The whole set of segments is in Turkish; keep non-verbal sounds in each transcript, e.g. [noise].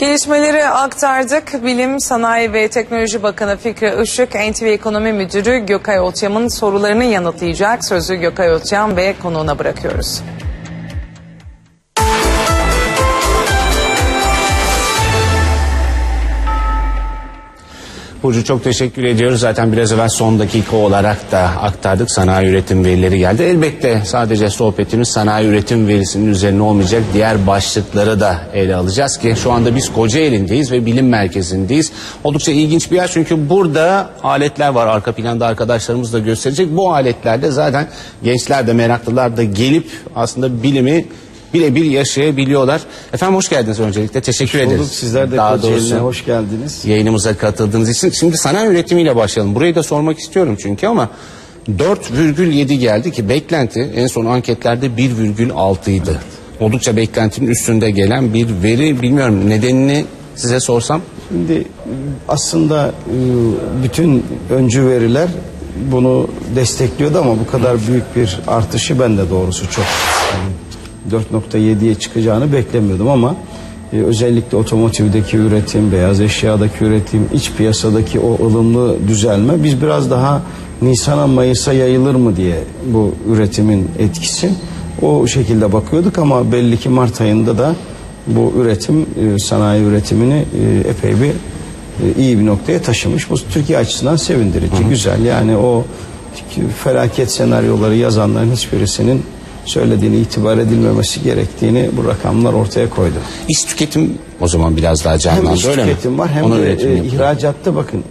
Gelişmeleri aktardık. Bilim, Sanayi ve Teknoloji Bakanı Fikri Işık, NTV Ekonomi Müdürü Gökay Otyam'ın sorularını yanıtlayacak. Sözü Gökay Otyam ve konuğuna bırakıyoruz. Burcu çok teşekkür ediyoruz. Zaten biraz evvel son dakika olarak da aktardık. Sanayi üretim verileri geldi. Elbette sadece sohbetimiz sanayi üretim verisinin üzerine olmayacak. Diğer başlıkları da ele alacağız ki şu anda biz Kocaeli'ndeyiz ve bilim merkezindeyiz. Oldukça ilginç bir yer çünkü burada aletler var. Arka planda arkadaşlarımız da gösterecek. Bu aletlerde zaten gençler de meraklılar da gelip aslında bilimi birebir yaşayabiliyorlar. Efendim hoş geldiniz öncelikle. Teşekkür Hoş ederiz. Sizler de Daha doğrusu hoş geldiniz. yayınımıza katıldığınız için. Şimdi sanayi üretimiyle başlayalım. Burayı da sormak istiyorum çünkü ama 4,7 geldi ki beklenti en son anketlerde 1,6 idi. Oldukça beklentinin üstünde gelen bir veri bilmiyorum nedenini size sorsam. Şimdi aslında e, bütün öncü veriler bunu destekliyordu ama bu kadar büyük bir artışı ben de doğrusu çok 4.7'ye çıkacağını beklemiyordum ama e, özellikle otomotivdeki üretim, beyaz eşyadaki üretim, iç piyasadaki o ılımlı düzelme biz biraz daha Nisan'a Mayıs'a yayılır mı diye bu üretimin etkisi o şekilde bakıyorduk ama belli ki Mart ayında da bu üretim e, sanayi üretimini e, epey bir e, iyi bir noktaya taşımış. Bu Türkiye açısından sevindirici, güzel. Yani o felaket senaryoları yazanların hiçbirisinin söylediğini itibar edilmemesi gerektiğini bu rakamlar ortaya koydu. İş tüketim o zaman biraz daha Hem canlandı öyle mi? tüketim var hem de e, ihracatta bakın.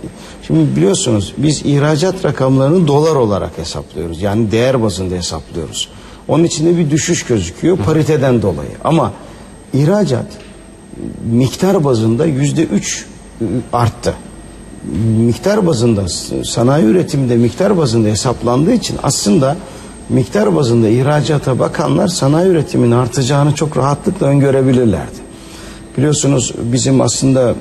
Şimdi biliyorsunuz biz ihracat rakamlarını dolar olarak hesaplıyoruz. Yani değer bazında hesaplıyoruz. Onun içinde bir düşüş gözüküyor pariteden dolayı. Ama ihracat miktar bazında yüzde üç arttı. Miktar bazında sanayi üretiminde miktar bazında hesaplandığı için aslında miktar bazında ihracata bakanlar sanayi üretiminin artacağını çok rahatlıkla öngörebilirlerdi. Biliyorsunuz bizim aslında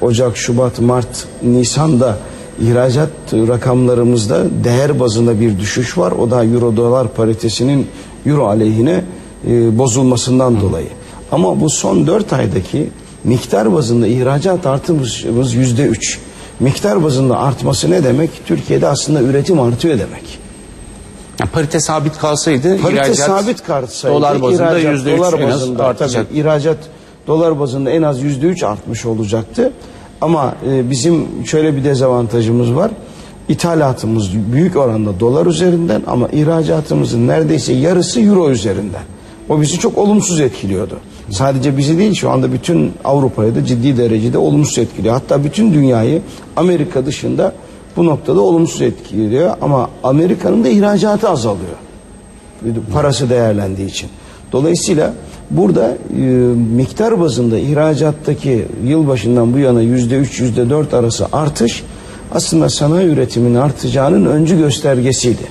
Ocak, Şubat, Mart, Nisan'da ihracat rakamlarımızda değer bazında bir düşüş var. O da euro dolar paritesinin euro aleyhine e, bozulmasından dolayı. Ama bu son 4 aydaki miktar bazında ihracat artımımız yüzde üç. Miktar bazında artması ne demek? Türkiye'de aslında üretim artıyor demek. Yani parite sabit kalsaydı Parite ihracat sabit kalsaydı dolar bazında ihracat yüzde üç dolar en az bazında, artacak. Tabii, ihracat dolar bazında en az yüzde üç artmış olacaktı. Ama e, bizim şöyle bir dezavantajımız var. İthalatımız büyük oranda dolar üzerinden ama ihracatımızın neredeyse yarısı euro üzerinden. O bizi çok olumsuz etkiliyordu. Sadece bizi değil şu anda bütün Avrupa'yı da ciddi derecede olumsuz etkiliyor. Hatta bütün dünyayı Amerika dışında bu noktada olumsuz etkiliyor. Ama Amerika'nın da ihracatı azalıyor parası değerlendiği için. Dolayısıyla burada e, miktar bazında ihracattaki yılbaşından bu yana yüzde üç, yüzde dört arası artış aslında sanayi üretiminin artacağının öncü göstergesiydi.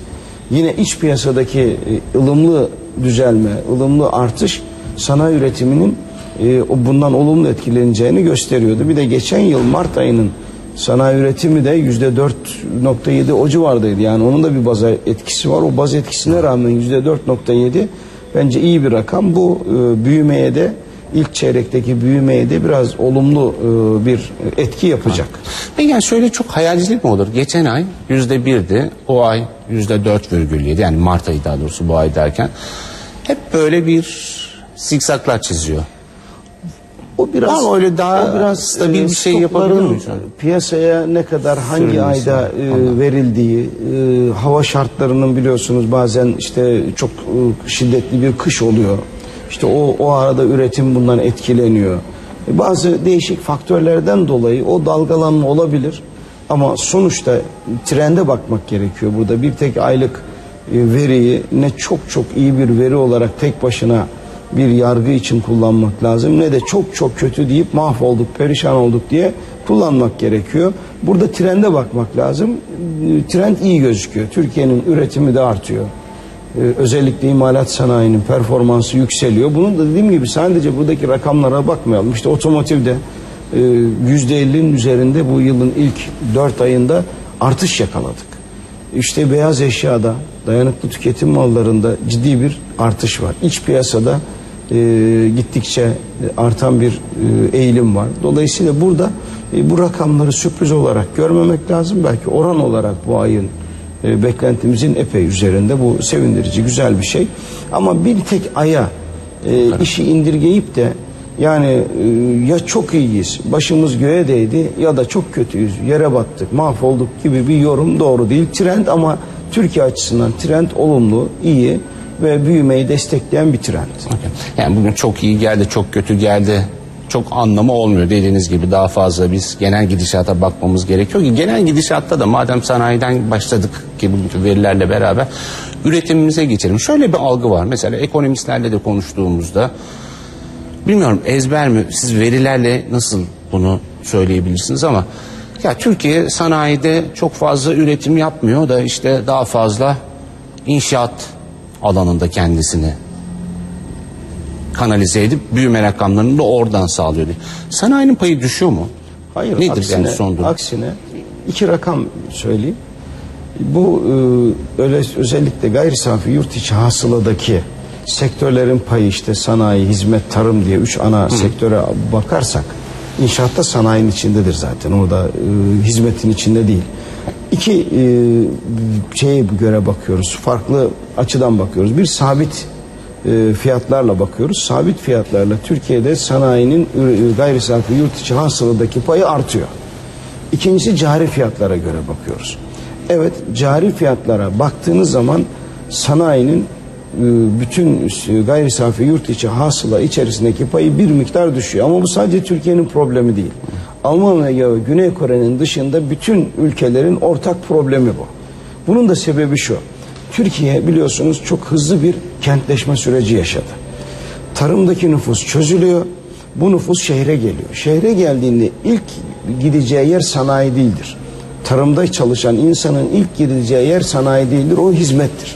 Yine iç piyasadaki e, ılımlı düzelme, ılımlı artış sanayi üretiminin e, bundan olumlu etkileneceğini gösteriyordu. Bir de geçen yıl Mart ayının sanayi üretimi de yüzde 4.7 o civardaydı. Yani onun da bir baz etkisi var. O baz etkisine rağmen yüzde 4.7 bence iyi bir rakam. Bu e, büyümeye de ilk çeyrekteki büyümeye de biraz olumlu e, bir etki yapacak. Peki yani şöyle çok hayalcilik mi olur? Geçen ay yüzde birdi, o ay yüzde dört virgül yedi. Yani Mart ayı daha doğrusu bu ay derken. Hep böyle bir zikzaklar çiziyor. O biraz Var öyle daha o biraz stabil e, bir şey yapabilir miyiz? Piyasaya ne kadar hangi Sürülmesi ayda var. e, verildiği, e, hava şartlarının biliyorsunuz bazen işte çok e, şiddetli bir kış oluyor. İşte o o arada üretim bundan etkileniyor. E, bazı değişik faktörlerden dolayı o dalgalanma olabilir. Ama sonuçta trende bakmak gerekiyor burada. Bir tek aylık e, veriyi ne çok çok iyi bir veri olarak tek başına bir yargı için kullanmak lazım ne de çok çok kötü deyip mahvolduk, perişan olduk diye kullanmak gerekiyor. Burada trende bakmak lazım. Trend iyi gözüküyor. Türkiye'nin üretimi de artıyor. E, Özellikle imalat sanayinin performansı yükseliyor. Bunun da dediğim gibi sadece buradaki rakamlara bakmayalım. İşte otomotivde e, %50'nin üzerinde bu yılın ilk 4 ayında artış yakaladık. İşte beyaz eşyada, dayanıklı tüketim mallarında ciddi bir artış var. İç piyasada e, gittikçe artan bir e, eğilim var. Dolayısıyla burada e, bu rakamları sürpriz olarak görmemek lazım. Belki oran olarak bu ayın e, beklentimizin epey üzerinde. Bu sevindirici, güzel bir şey. Ama bir tek aya e, işi indirgeyip de yani e, ya çok iyiyiz, başımız göğe değdi ya da çok kötüyüz, yere battık, mahvolduk gibi bir yorum doğru değil. Trend ama Türkiye açısından trend olumlu, iyi ve büyümeyi destekleyen bir trend. Yani bugün çok iyi geldi, çok kötü geldi. Çok anlamı olmuyor dediğiniz gibi daha fazla biz genel gidişata bakmamız gerekiyor ki genel gidişatta da madem sanayiden başladık ki bugünkü verilerle beraber üretimimize geçelim. Şöyle bir algı var mesela ekonomistlerle de konuştuğumuzda bilmiyorum ezber mi siz verilerle nasıl bunu söyleyebilirsiniz ama ya Türkiye sanayide çok fazla üretim yapmıyor da işte daha fazla inşaat alanında kendisini kanalize edip büyüme rakamlarını da oradan sağlıyor. diye. Sanayinin payı düşüyor mu? Hayır, Nedir aksine, yani son durum? aksine iki rakam söyleyeyim. Bu e, öyle özellikle gayri safi yurt içi hasıladaki sektörlerin payı işte sanayi, hizmet, tarım diye üç ana sektöre bakarsak inşaatta sanayinin içindedir zaten. Orada e, hizmetin içinde değil. İki e, şeye göre bakıyoruz. Farklı açıdan bakıyoruz. Bir sabit e, fiyatlarla bakıyoruz. Sabit fiyatlarla Türkiye'de sanayinin gayri safi yurt içi hasıladaki payı artıyor. İkincisi cari fiyatlara göre bakıyoruz. Evet cari fiyatlara baktığınız zaman sanayinin bütün gayri safi yurt içi hasıla içerisindeki payı bir miktar düşüyor. Ama bu sadece Türkiye'nin problemi değil. Almanya ve Güney Kore'nin dışında bütün ülkelerin ortak problemi bu. Bunun da sebebi şu. Türkiye biliyorsunuz çok hızlı bir kentleşme süreci yaşadı. Tarımdaki nüfus çözülüyor. Bu nüfus şehre geliyor. Şehre geldiğinde ilk gideceği yer sanayi değildir. Tarımda çalışan insanın ilk gideceği yer sanayi değildir. O hizmettir.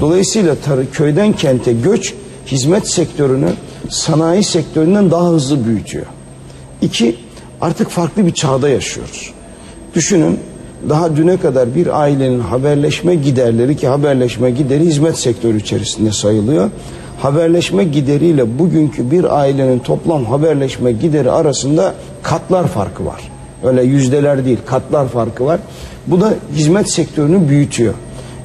Dolayısıyla tarı, köyden kente göç hizmet sektörünü sanayi sektöründen daha hızlı büyütüyor. İki, artık farklı bir çağda yaşıyoruz. Düşünün daha düne kadar bir ailenin haberleşme giderleri ki haberleşme gideri hizmet sektörü içerisinde sayılıyor. Haberleşme gideriyle bugünkü bir ailenin toplam haberleşme gideri arasında katlar farkı var. Öyle yüzdeler değil katlar farkı var. Bu da hizmet sektörünü büyütüyor.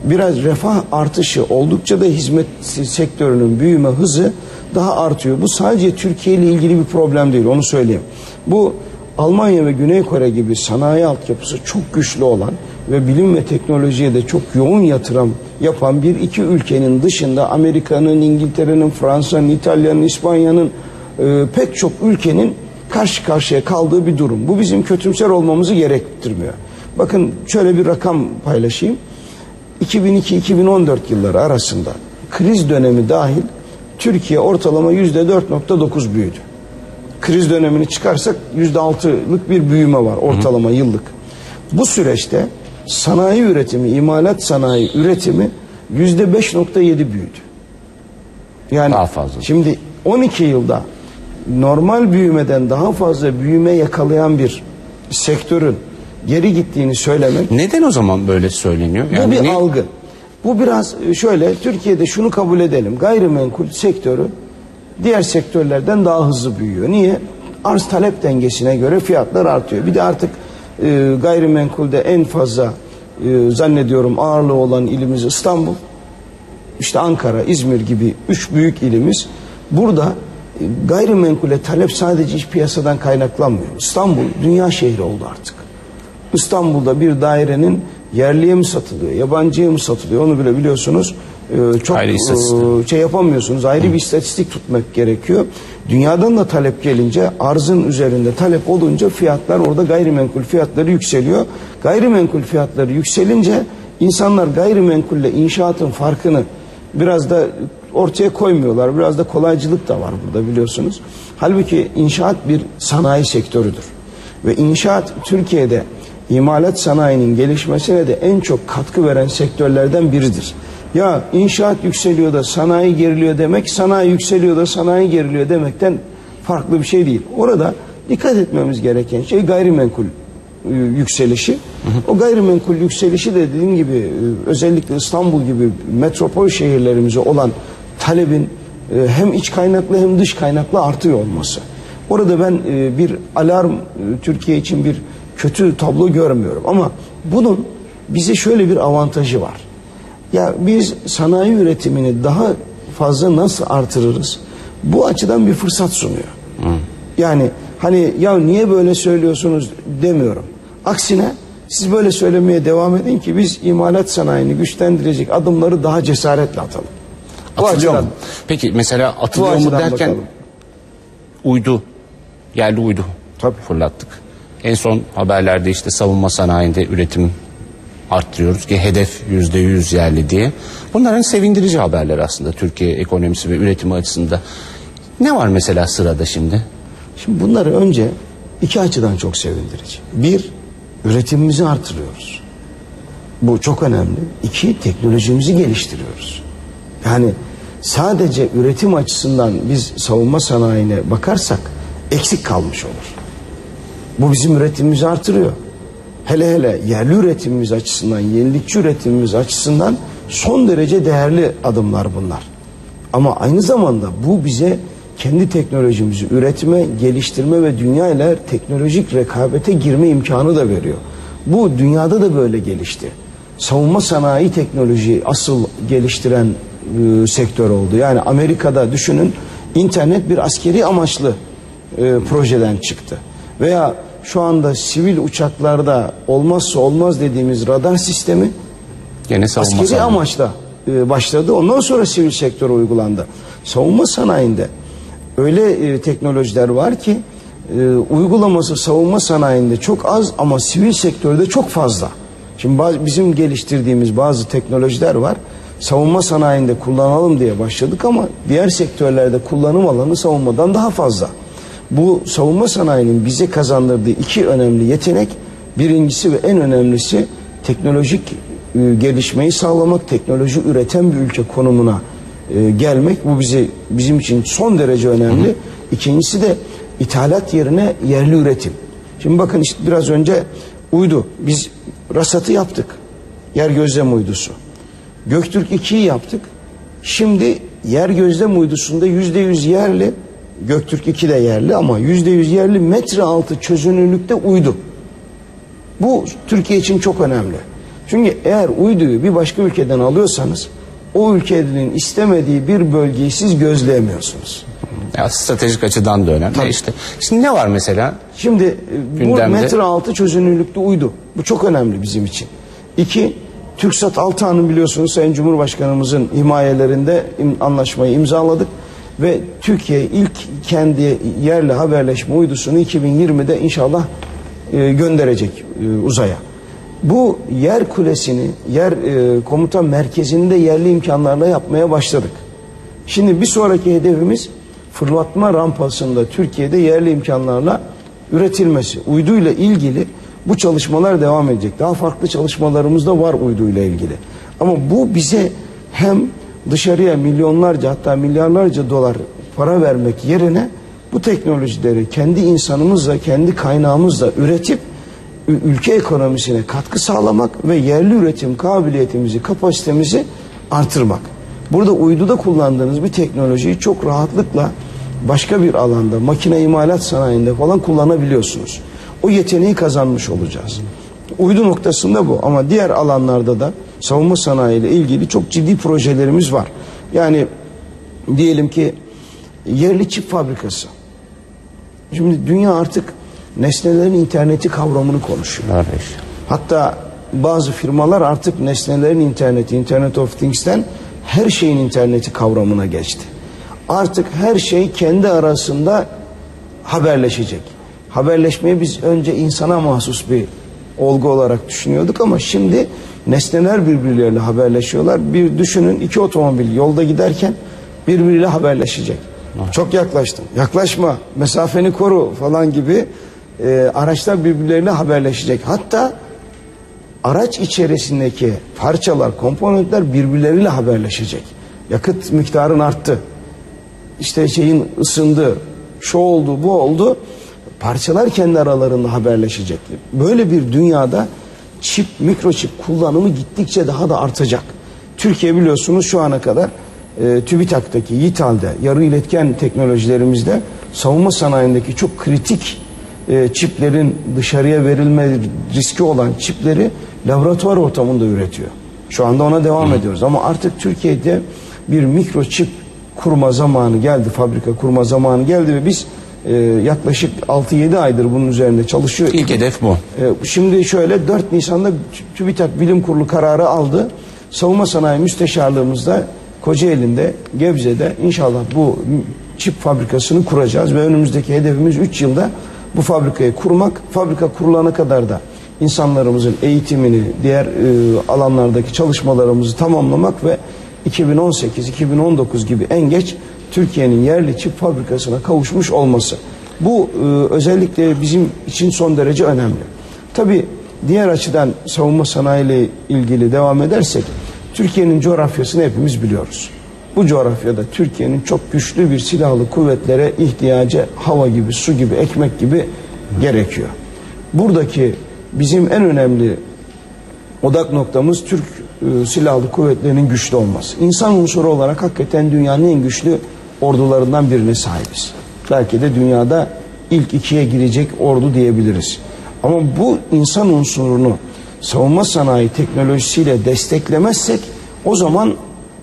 Biraz refah artışı oldukça da hizmet sektörünün büyüme hızı daha artıyor. Bu sadece Türkiye ile ilgili bir problem değil onu söyleyeyim. Bu Almanya ve Güney Kore gibi sanayi altyapısı çok güçlü olan ve bilim ve teknolojiye de çok yoğun yatırım yapan bir iki ülkenin dışında Amerika'nın, İngiltere'nin, Fransa'nın, İtalya'nın, İspanya'nın e, pek çok ülkenin karşı karşıya kaldığı bir durum. Bu bizim kötümser olmamızı gerektirmiyor. Bakın şöyle bir rakam paylaşayım. 2002-2014 yılları arasında kriz dönemi dahil Türkiye ortalama %4.9 büyüdü kriz dönemini çıkarsak yüzde altılık bir büyüme var ortalama yıllık. Bu süreçte sanayi üretimi, imalat sanayi üretimi yüzde 5.7 büyüdü. Yani Daha fazla. şimdi 12 yılda normal büyümeden daha fazla büyüme yakalayan bir sektörün geri gittiğini söylemek Neden o zaman böyle söyleniyor? bu bir ne- algı. Bu biraz e, şöyle Türkiye'de şunu kabul edelim. Gayrimenkul sektörü diğer sektörlerden daha hızlı büyüyor. Niye? Arz talep dengesine göre fiyatlar artıyor. Bir de artık e, gayrimenkulde en fazla e, zannediyorum ağırlığı olan ilimiz İstanbul. İşte Ankara, İzmir gibi üç büyük ilimiz. Burada e, gayrimenkule talep sadece iç piyasadan kaynaklanmıyor. İstanbul dünya şehri oldu artık. İstanbul'da bir dairenin yerliye mi satılıyor, yabancıya mı satılıyor onu bile biliyorsunuz. Ee, çok Ayrı e, şey yapamıyorsunuz. Ayrı bir istatistik tutmak gerekiyor. Dünyadan da talep gelince arzın üzerinde talep olunca fiyatlar orada gayrimenkul fiyatları yükseliyor. Gayrimenkul fiyatları yükselince insanlar gayrimenkulle inşaatın farkını biraz da ortaya koymuyorlar. Biraz da kolaycılık da var burada biliyorsunuz. Halbuki inşaat bir sanayi sektörüdür. Ve inşaat Türkiye'de imalat sanayinin gelişmesine de en çok katkı veren sektörlerden biridir. Ya inşaat yükseliyor da sanayi geriliyor demek, sanayi yükseliyor da sanayi geriliyor demekten farklı bir şey değil. Orada dikkat etmemiz gereken şey gayrimenkul e, yükselişi. O gayrimenkul yükselişi de dediğim gibi e, özellikle İstanbul gibi metropol şehirlerimize olan talebin e, hem iç kaynaklı hem dış kaynaklı artıyor olması. Orada ben bir alarm Türkiye için bir kötü tablo görmüyorum ama bunun bize şöyle bir avantajı var. Ya biz sanayi üretimini daha fazla nasıl artırırız? Bu açıdan bir fırsat sunuyor. Yani hani ya niye böyle söylüyorsunuz demiyorum. Aksine siz böyle söylemeye devam edin ki biz imalat sanayini güçlendirecek adımları daha cesaretle atalım. Bu Atılıyor açıdan- mu? Peki mesela atılıyor mu derken bakalım. uydu, yerli uydu Tabii. fırlattık. En son haberlerde işte savunma sanayinde üretim arttırıyoruz ki hedef yüzde yüz yerli diye. Bunların sevindirici haberler aslında Türkiye ekonomisi ve üretimi açısından. Ne var mesela sırada şimdi? Şimdi bunları önce iki açıdan çok sevindirici. Bir, üretimimizi artırıyoruz. Bu çok önemli. İki, teknolojimizi geliştiriyoruz. Yani sadece üretim açısından biz savunma sanayine bakarsak eksik kalmış olur. Bu bizim üretimimizi artırıyor. Hele hele yerli üretimimiz açısından, yenilikçi üretimimiz açısından son derece değerli adımlar bunlar. Ama aynı zamanda bu bize kendi teknolojimizi üretme, geliştirme ve dünya ile teknolojik rekabete girme imkanı da veriyor. Bu dünyada da böyle gelişti. Savunma sanayi teknoloji asıl geliştiren e, sektör oldu. Yani Amerika'da düşünün internet bir askeri amaçlı e, projeden çıktı. Veya şu anda sivil uçaklarda olmazsa olmaz dediğimiz radar sistemi Gene askeri sanayi. amaçla e, başladı. Ondan sonra sivil sektöre uygulandı. Savunma sanayinde öyle e, teknolojiler var ki e, uygulaması savunma sanayinde çok az ama sivil sektörde çok fazla. Şimdi bazı, bizim geliştirdiğimiz bazı teknolojiler var. Savunma sanayinde kullanalım diye başladık ama diğer sektörlerde kullanım alanı savunmadan daha fazla. Bu savunma sanayinin bize kazandırdığı iki önemli yetenek birincisi ve en önemlisi teknolojik e, gelişmeyi sağlamak, teknoloji üreten bir ülke konumuna e, gelmek bu bizi bizim için son derece önemli. İkincisi de ithalat yerine yerli üretim. Şimdi bakın işte biraz önce uydu. Biz rasatı yaptık. Yer gözlem uydusu. Göktürk 2'yi yaptık. Şimdi yer gözlem uydusunda yüzde yüz yerli, Göktürk 2 de yerli ama yüzde yüz yerli metre altı çözünürlükte uydu. Bu Türkiye için çok önemli. Çünkü eğer uyduyu bir başka ülkeden alıyorsanız o ülkenin istemediği bir bölgeyi siz gözleyemiyorsunuz. Ya stratejik açıdan da önemli. Tabii. İşte şimdi ne var mesela? Şimdi e, bu Gündemde- metre altı çözünürlüklü uydu. Bu çok önemli bizim için. İki, TürkSat Altan'ın biliyorsunuz Sayın Cumhurbaşkanımızın himayelerinde im- anlaşmayı imzaladık. Ve Türkiye ilk kendi yerli haberleşme uydusunu 2020'de inşallah e, gönderecek e, uzaya. Bu yer kulesini, yer e, komuta merkezini de yerli imkanlarla yapmaya başladık. Şimdi bir sonraki hedefimiz fırlatma rampasında Türkiye'de yerli imkanlarla üretilmesi. Uyduyla ilgili bu çalışmalar devam edecek. Daha farklı çalışmalarımız da var uyduyla ilgili. Ama bu bize hem dışarıya milyonlarca hatta milyarlarca dolar para vermek yerine bu teknolojileri kendi insanımızla, kendi kaynağımızla üretip ülke ekonomisine katkı sağlamak ve yerli üretim kabiliyetimizi, kapasitemizi artırmak. Burada uyduda kullandığınız bir teknolojiyi çok rahatlıkla başka bir alanda, makine imalat sanayinde falan kullanabiliyorsunuz. O yeteneği kazanmış olacağız. Uydu noktasında bu ama diğer alanlarda da savunma sanayi ile ilgili çok ciddi projelerimiz var. Yani diyelim ki yerli çip fabrikası. Şimdi dünya artık nesnelerin interneti kavramını konuşuyor. Kardeş. Hatta bazı firmalar artık nesnelerin interneti, Internet of Things'ten her şeyin interneti kavramına geçti. Artık her şey kendi arasında haberleşecek. Haberleşmeyi biz önce insana mahsus bir olgu olarak düşünüyorduk ama şimdi nesneler birbirleriyle haberleşiyorlar. Bir düşünün iki otomobil yolda giderken birbiriyle haberleşecek. Çok yaklaştın. Yaklaşma, mesafeni koru falan gibi e, araçlar birbirleriyle haberleşecek. Hatta araç içerisindeki parçalar, komponentler birbirleriyle haberleşecek. Yakıt miktarın arttı. İşte şeyin ısındı, şu oldu, bu oldu. Parçalar kendi aralarında haberleşecek. Böyle bir dünyada çip, mikroçip kullanımı gittikçe daha da artacak. Türkiye biliyorsunuz şu ana kadar e, TÜBİTAK'taki, YİTAL'de, yarı iletken teknolojilerimizde savunma sanayindeki çok kritik e, çiplerin dışarıya verilme riski olan çipleri laboratuvar ortamında üretiyor. Şu anda ona devam ediyoruz ama artık Türkiye'de bir mikroçip kurma zamanı geldi, fabrika kurma zamanı geldi ve biz e, yaklaşık 6-7 aydır bunun üzerinde çalışıyor. İlk hedef bu. E, Şimdi şöyle 4 Nisan'da TÜBİTAK Bilim Kurulu kararı aldı. Savunma Sanayi Müsteşarlığımızda Kocaeli'nde, Gebze'de inşallah bu çip fabrikasını kuracağız ve önümüzdeki hedefimiz 3 yılda bu fabrikayı kurmak. Fabrika kurulana kadar da insanlarımızın eğitimini, diğer e, alanlardaki çalışmalarımızı tamamlamak ve 2018-2019 gibi en geç Türkiye'nin yerli çip fabrikasına kavuşmuş olması. Bu e, özellikle bizim için son derece önemli. Tabi diğer açıdan savunma sanayi ile ilgili devam edersek Türkiye'nin coğrafyasını hepimiz biliyoruz. Bu coğrafyada Türkiye'nin çok güçlü bir silahlı kuvvetlere ihtiyacı hava gibi, su gibi, ekmek gibi gerekiyor. Buradaki bizim en önemli odak noktamız Türk e, silahlı kuvvetlerinin güçlü olması. İnsan unsuru olarak hakikaten dünyanın en güçlü ordularından birine sahibiz. Belki de dünyada ilk ikiye girecek ordu diyebiliriz. Ama bu insan unsurunu savunma sanayi teknolojisiyle desteklemezsek o zaman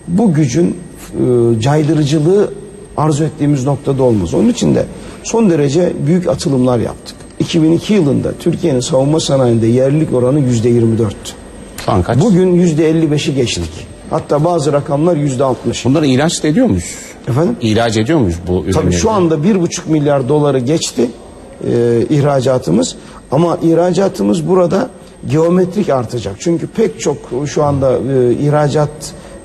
bu gücün e, caydırıcılığı arzu ettiğimiz noktada olmaz. Onun için de son derece büyük atılımlar yaptık. 2002 yılında Türkiye'nin savunma sanayinde yerlilik oranı %24'tü. Şu an kaç? Bugün %55'i geçtik. Hatta bazı rakamlar %60. Bunları da ediyor muyuz? Efendim? İhraç ediyor muyuz bu ürünleri? Tabii şu anda bir buçuk milyar doları geçti e, ihracatımız. Ama ihracatımız burada geometrik artacak. Çünkü pek çok şu anda e, ihracat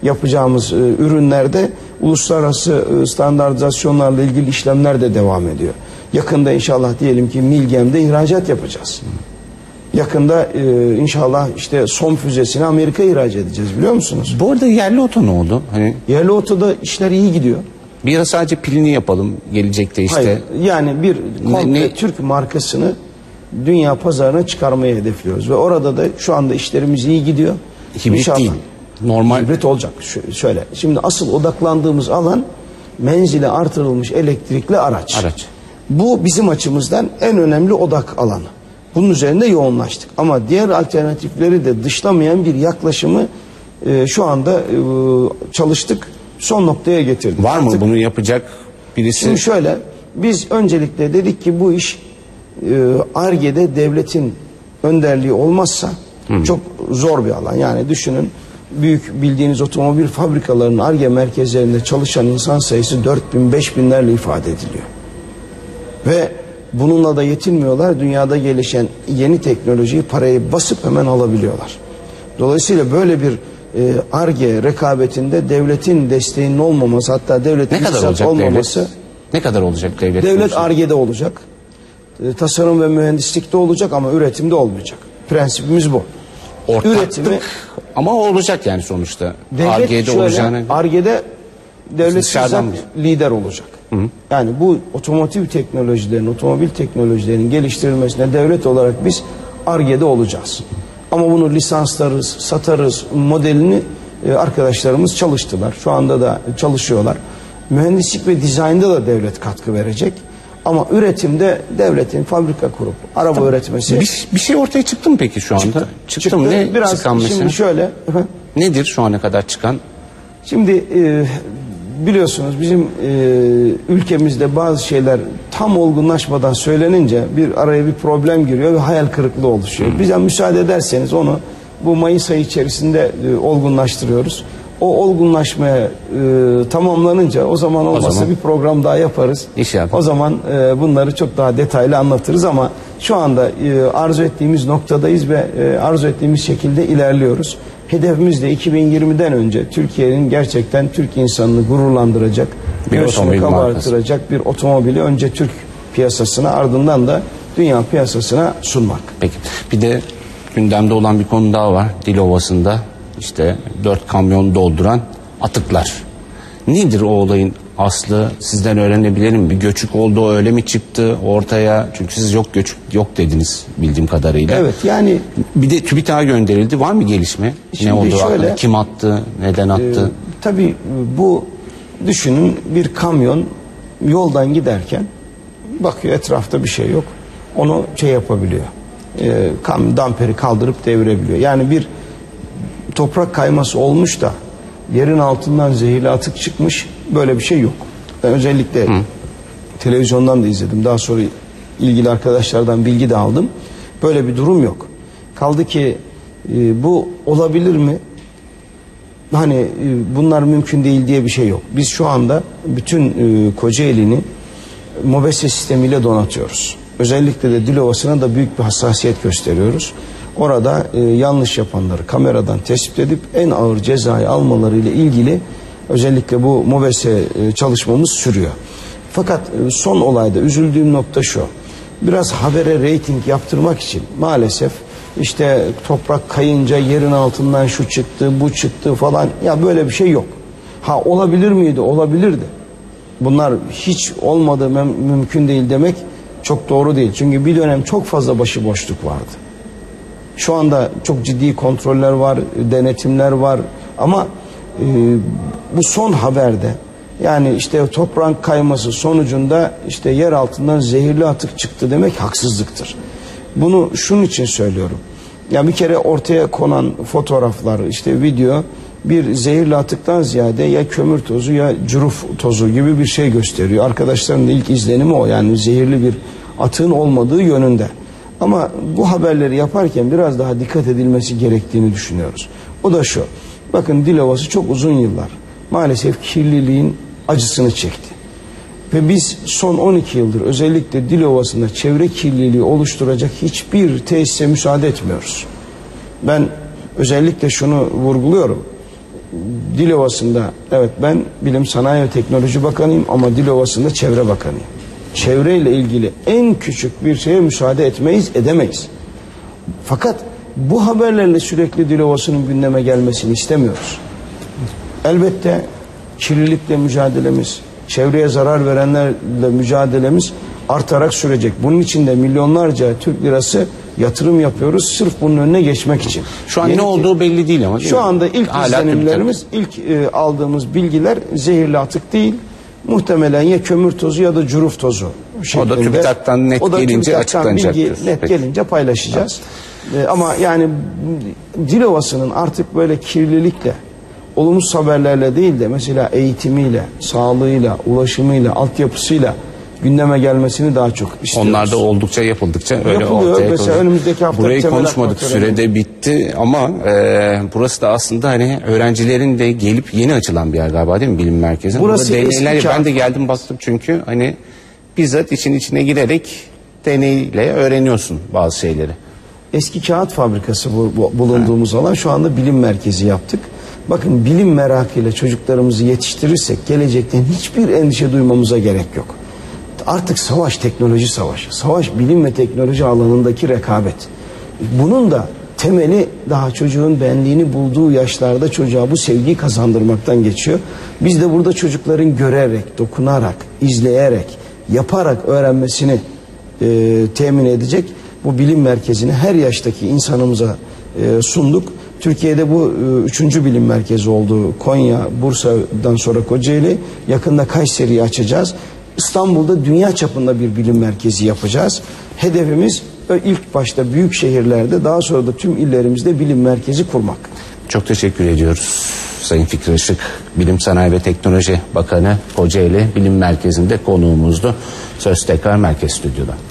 yapacağımız e, ürünlerde uluslararası e, standartizasyonlarla ilgili işlemler de devam ediyor. Yakında inşallah diyelim ki Milgem'de ihracat yapacağız. Yakında e, inşallah işte son füzesini Amerika ihraç edeceğiz biliyor musunuz? Bu arada yerli oto ne oldu? Hani Yerli otoda işler iyi gidiyor. Bir ara sadece pilini yapalım gelecekte işte. Hayır, yani bir komple ne- Türk markasını dünya pazarına çıkarmayı hedefliyoruz ve orada da şu anda işlerimiz iyi gidiyor. Hibrit İnşallah. değil. Normal. Hibrit olacak. Ş- şöyle. Şimdi asıl odaklandığımız alan menzili artırılmış elektrikli araç. Araç. Bu bizim açımızdan en önemli odak alanı. Bunun üzerinde yoğunlaştık. Ama diğer alternatifleri de dışlamayan bir yaklaşımı e, şu anda e, çalıştık. Son noktaya getirdik. Var mı Artık- bunu yapacak birisi? Şimdi şöyle, biz öncelikle dedik ki bu iş e, ARGE'de devletin önderliği olmazsa çok zor bir alan. Yani düşünün büyük bildiğiniz otomobil fabrikalarının ARGE merkezlerinde çalışan insan sayısı 4000 5000'lerle ifade ediliyor. Ve bununla da yetinmiyorlar. Dünyada gelişen yeni teknolojiyi parayı basıp hemen alabiliyorlar. Dolayısıyla böyle bir e, ARGE rekabetinde devletin desteğinin olmaması hatta devletin ne kadar olacak olmaması devlet? Ne kadar olacak devlet? Devlet? ARGE'de olacak. E, tasarım ve mühendislikte olacak ama üretimde olmayacak. Prensibimiz bu. Ortaklık Üretimi [laughs] ama olacak yani sonuçta. Ar-Ge'de olacağını. ARGE'de devlet lider olacak. Yani bu otomotiv teknolojilerin, otomobil teknolojilerinin geliştirilmesine devlet olarak biz ARGE'de olacağız. Ama bunu lisanslarız, satarız modelini e, arkadaşlarımız çalıştılar. Şu anda da çalışıyorlar. Mühendislik ve dizaynda da devlet katkı verecek. Ama üretimde devletin fabrika kurup araba üretmesi Bir, bir şey ortaya çıktı mı peki şu anda? Çıktı, çıktı. mı? Ne Biraz çıkan mesela? şimdi şöyle efendim, Nedir şu ana kadar çıkan? Şimdi e, biliyorsunuz bizim e, ülkemizde bazı şeyler tam olgunlaşmadan söylenince bir araya bir problem giriyor ve hayal kırıklığı oluşuyor. Bize müsaade ederseniz onu bu Mayıs ayı içerisinde e, olgunlaştırıyoruz. O olgunlaşmaya e, tamamlanınca o zaman olmazsa zaman- bir program daha yaparız. İnşallah. O zaman e, bunları çok daha detaylı anlatırız ama şu anda e, arzu ettiğimiz noktadayız ve e, arzu ettiğimiz şekilde ilerliyoruz. Hedefimiz de 2020'den önce Türkiye'nin gerçekten Türk insanını gururlandıracak, Bir göğsünü otomobil kabartıracak bir otomobili önce Türk piyasasına ardından da dünya piyasasına sunmak. Peki. Bir de gündemde olan bir konu daha var. Dilovası'nda işte dört kamyon dolduran atıklar. Nedir o olayın aslı? Sizden öğrenebilelim. Bir göçük oldu öyle mi çıktı ortaya? Çünkü siz yok göçük yok dediniz bildiğim kadarıyla. Evet yani Bir de TÜBİTAK'a gönderildi. Var mı gelişme? Şimdi ne oldu? şöyle- hakkında? Kim attı? Neden attı? Ee, tabii bu düşünün bir kamyon yoldan giderken bakıyor etrafta bir şey yok. Onu şey yapabiliyor. E, kam, damperi kaldırıp devirebiliyor. Yani bir toprak kayması olmuş da yerin altından zehirli atık çıkmış böyle bir şey yok. Ben özellikle televizyondan da izledim. Daha sonra ilgili arkadaşlardan bilgi de aldım. Böyle bir durum yok. Kaldı ki e, bu olabilir mi? Hani e, bunlar mümkün değil diye bir şey yok. Biz şu anda bütün e, Kocaeli'ni MOBESE sistemiyle donatıyoruz. Özellikle de Dilovası'na da büyük bir hassasiyet gösteriyoruz. Orada e, yanlış yapanları kameradan tespit edip en ağır cezayı almalarıyla ilgili özellikle bu MOBESE e, çalışmamız sürüyor. Fakat e, son olayda üzüldüğüm nokta şu. Biraz habere reyting yaptırmak için maalesef işte toprak kayınca yerin altından şu çıktı, bu çıktı falan. Ya böyle bir şey yok. Ha olabilir miydi? Olabilirdi. Bunlar hiç olmadı mümkün değil demek çok doğru değil. Çünkü bir dönem çok fazla başıboşluk vardı. Şu anda çok ciddi kontroller var, denetimler var ama e, bu son haberde yani işte toprağın kayması sonucunda işte yer altından zehirli atık çıktı demek haksızlıktır. Bunu şunun için söylüyorum. Ya bir kere ortaya konan fotoğraflar, işte video bir zehirli atıktan ziyade ya kömür tozu ya cüruf tozu gibi bir şey gösteriyor. Arkadaşların da ilk izlenimi o yani zehirli bir atığın olmadığı yönünde. Ama bu haberleri yaparken biraz daha dikkat edilmesi gerektiğini düşünüyoruz. O da şu. Bakın Dilovası çok uzun yıllar maalesef kirliliğin acısını çekti. Ve biz son 12 yıldır özellikle Dilovası'nda çevre kirliliği oluşturacak hiçbir tesise müsaade etmiyoruz. Ben özellikle şunu vurguluyorum. Dilovası'nda evet ben Bilim Sanayi ve Teknoloji Bakanıyım ama Dilovası'nda Çevre Bakanıyım. Çevreyle ilgili en küçük bir şeye müsaade etmeyiz, edemeyiz. Fakat bu haberlerle sürekli Dilovası'nın gündeme gelmesini istemiyoruz. Elbette kirlilikle mücadelemiz, çevreye zarar verenlerle mücadelemiz artarak sürecek. Bunun için de milyonlarca Türk lirası yatırım yapıyoruz sırf bunun önüne geçmek için. Şu an Yeni ne ki- olduğu belli değil ama. değil Şu mi? anda ilk Hala izlenimlerimiz, ilk e, aldığımız bilgiler zehirli atık değil. Muhtemelen ya kömür tozu ya da cüruf tozu şeklinde. TÜBİTAK'tan net O da gelince açıklanacak bilgi diyorsun. net Peki. gelince paylaşacağız. E, ama yani Dilovası'nın artık böyle kirlilikle, olumsuz haberlerle değil de mesela eğitimiyle, sağlığıyla, ulaşımıyla, altyapısıyla gündeme gelmesini daha çok istiyoruz. Onlar da oldukça yapıldıkça öyle Yapılıyor. ortaya Mesela önümüzdeki hafta Burayı konuşmadık sürede bitti ama e, burası da aslında hani öğrencilerin de gelip yeni açılan bir yer galiba değil mi bilim merkezi? Burası deneyler ben de geldim baktım çünkü hani bizzat için içine girerek deneyle öğreniyorsun bazı şeyleri. Eski kağıt fabrikası bu, bu- bulunduğumuz alan şu anda bilim merkezi yaptık. Bakın bilim merakıyla çocuklarımızı yetiştirirsek gelecekten hiçbir endişe duymamıza gerek yok. Artık savaş teknoloji savaşı. Savaş bilim ve teknoloji alanındaki rekabet. Bunun da temeli daha çocuğun benliğini bulduğu yaşlarda çocuğa bu sevgiyi kazandırmaktan geçiyor. Biz de burada çocukların görerek, dokunarak, izleyerek, yaparak öğrenmesini e, temin edecek bu bilim merkezini her yaştaki insanımıza e, sunduk. Türkiye'de bu e, üçüncü bilim merkezi oldu. Konya, Bursa'dan sonra Kocaeli, yakında Kayseri'yi açacağız. İstanbul'da dünya çapında bir bilim merkezi yapacağız. Hedefimiz e, ilk başta büyük şehirlerde daha sonra da tüm illerimizde bilim merkezi kurmak. Çok teşekkür ediyoruz Sayın Fikri Işık. Bilim Sanayi ve Teknoloji Bakanı Kocaeli Bilim Merkezi'nde konuğumuzdu. Söz tekrar Merkez Stüdyo'da.